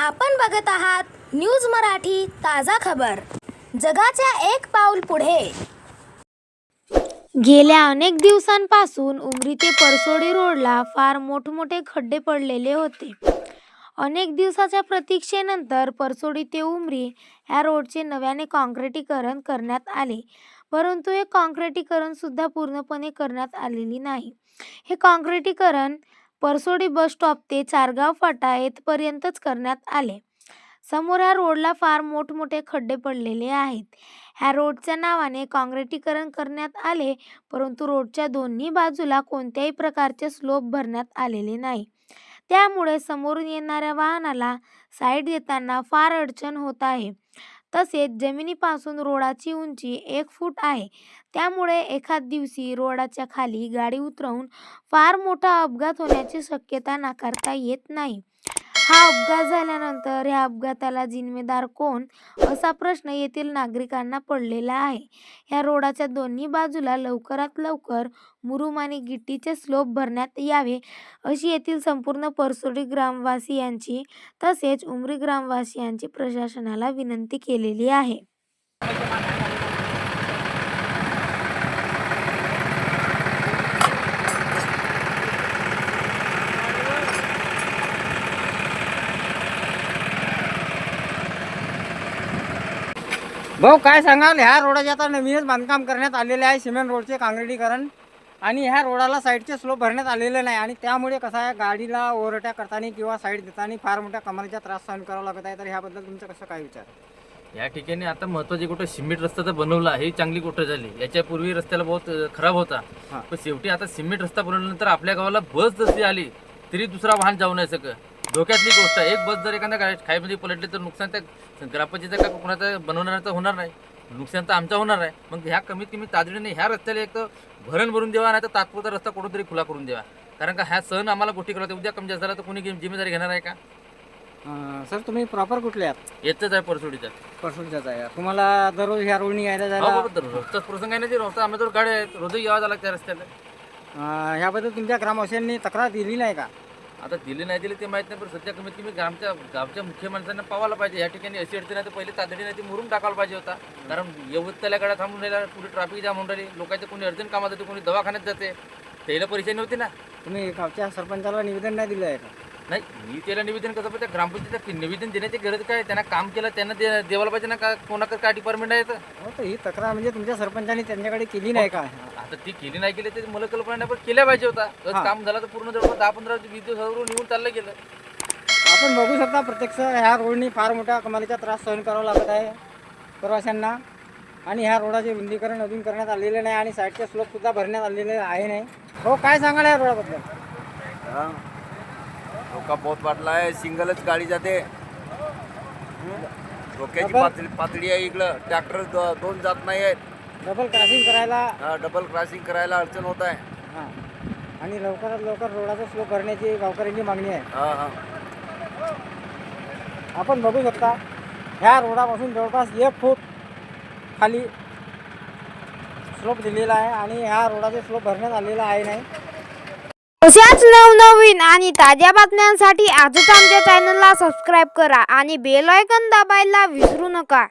आपण बघत आहात न्यूज मराठी ताजा खबर. जगाच्या एक पाऊल पुढे. गेल्या अनेक दिवसांपासून उमरी ते परसोडी रोडला फार मोठमोठे खड्डे पडलेले होते. अनेक दिवसाच्या प्रतीक्षेनंतर परसोडी ते उमरी ह्या रोडचे नव्याने काँक्रिटीकरण करण्यात आले. परंतु हे काँक्रिटीकरण सुद्धा पूर्णपणे करण्यात आलेली नाही. हे काँक्रिटीकरण परसोडी बस स्टॉप ते चारगाव फाटा येथपर्यंतच करण्यात आले. समोर ह्या रोडला फार मोठमोठे खड्डे पडलेले आहेत. ह्या रोडच्या नावाने काँक्रिटीकरण करण्यात आले परंतु रोडच्या दोन्ही बाजूला कोणत्याही प्रकारचे स्लोप भरण्यात आलेले नाही. त्यामुळे समोरून येणाऱ्या वाहनाला साईड देताना फार अडचण होत आहे. तसेच जमिनीपासून रोडाची उंची एक फूट आहे. त्यामुळे एखाद दिवशी रोडाच्या खाली गाडी उतरवून फार मोठा अपघात होण्याची शक्यता नाकारता येत नाही. हा अपघात झाल्यानंतर ह्या अपघाताला जिम्मेदार कोण? असा प्रश्न येथील नागरिकांना पडलेला आहे. ह्या रोडाच्या दोन्ही बाजूला लवकरात लवकर मुरुम आणि गिट्टीचे स्लोप भरण्यात यावे अशी येथील संपूर्ण परसोडी ग्रामवासियांची तसेच उमरी ग्रामवासियांची प्रशासनाला विनंती केलेली आहे. भाऊ काय सांगाल? ह्या रोडाचे आता नवीनच बांधकाम करण्यात आलेले आहे सिमेंट रोडचे काँक्रिटीकरण. आणि ह्या रोडाला साईडचे स्लोप भरण्यात आलेले नाही. आणि त्यामुळे कसं आहे गाडीला ओव्हरट्या करताना किंवा साईड देताना फार मोठ्या कमालीचा त्रास सहन करावा लागत आहे. तर ह्याबद्दल तुमचं कसं काय विचार? या ठिकाणी आता महत्वाची गोष्ट सिमेंट रस्ता तर बनवला ही चांगली गोष्ट झाली. याच्यापूर्वी रस्त्याला बहुत खराब होता. पण शेवटी आता सिमेंट रस्ता बनवल्यानंतर आपल्या गावाला बस जशी आली तरी दुसरा वाहन जाऊ नाही शकत. धोक्यातली गोष्ट आहे. एक बस जर एखाद्या गाडी खाईमध्ये पलटली तर नुकसान त्या ग्रामपंचायतीचं का कोणाचा बनवणाऱ्याचं होणार नाही. नुकसान तर आमचं होणार आहे मग ह्या कमीत कमी तातडीने ह्या रस्त्याला एक तर भरण भरून द्यावा नाही तर तात्पुरता रस्ता कुठून तरी खुला करून द्यावा. कारण का ह्या सण आम्हाला गोष्टी करत उद्या कमी जास्त झाला तर कोणी जिम्मेदारी घेणार आहे का? सर तुम्ही प्रॉपर कुठले आहात? येतच आहे परसोडीचा. परसूरच्याच आहे. तुम्हाला दररोज ह्या रोडनी यायला हो जायला बरोबर. रोजचाच प्रसंग आहे ना ते रोजचा आम्ही तर गाड्या आहेत रोजही यावं लागतं त्या रस्त्याला. ह्याबद्दल तुमच्या ग्रामवासियांनी तक्रार दिली नाही का? आता दिली नाही दिली ते माहीत नाही पण सध्या कमीत कमी ग्रामच्या गावच्या मुख्य माणसांना पावायला पाहिजे. या ठिकाणी अशी अडचण आहे तर पहिले तातडी नाही ती मुरुम टाकायला पाहिजे होता. कारण त्याला गाड्या थांबून राहिला पुढे ट्रॅफिक जाम होऊन राहिली. लोकांचे कोणी अर्जंट कामात जाते कोणी दवाखान्यात जाते. त्याला परेशानी होती ना. तुम्ही गावच्या सरपंचाला निवेदन नाही दिलं आहे का? नाही मी त्याला निवेदन कसं पाहिजे ग्रामपंचायत निवेदन देण्याची गरज काय त्यांना काम केलं त्यांना दे देवाला पाहिजे ना का? कोणाकडे काय डिपार्टमेंट आहे हो तर ही तक्रार म्हणजे तुमच्या सरपंचांनी त्यांच्याकडे केली नाही का? आता ती केली नाही केली ते मला कल्पना नाही पण केल्या पाहिजे होता. तर हा. काम झालं तर पूर्ण जवळपास दहा पंधरा वीस दिवस निघून चाललं गेलं. आपण बघू शकता प्रत्यक्ष ह्या रोडनी फार मोठ्या कमालीचा त्रास सहन करावा लागत आहे प्रवाशांना. आणि ह्या रोडाचे रुंदीकरण अजून करण्यात आलेले नाही आणि साईडचे स्लोप सुद्धा भरण्यात आलेले आहे नाही. हो काय सांगाल या रोडाबद्दल? हाँ. धोका बहुत वाटला आहे सिंगलच गाडी जाते. धोक्याची पातळी पातळी आहे इकडं. ट्रॅक्टर दोन जात नाही आहेत डबल क्रॉसिंग करायला हा, डबल क्रॉसिंग करायला अडचण होत आहे. हां. आणि लवकरात लवकर रोडाचा स्लोप भरण्याची गावकऱ्यांची मागणी आहे. हा हा. आपण बघू शकता ह्या रोडापासून जवळपास एक फूट खाली स्लोप दिलेला आहे आणि ह्या रोडाचे स्लोप भरण्यात आलेला आहे नाही. अशाच नवनवीन आणि ताज्या बातम्यांसाठी आजच आमच्या चॅनलला सबस्क्राईब करा आणि बेल आयकॉन दाबायला विसरू नका.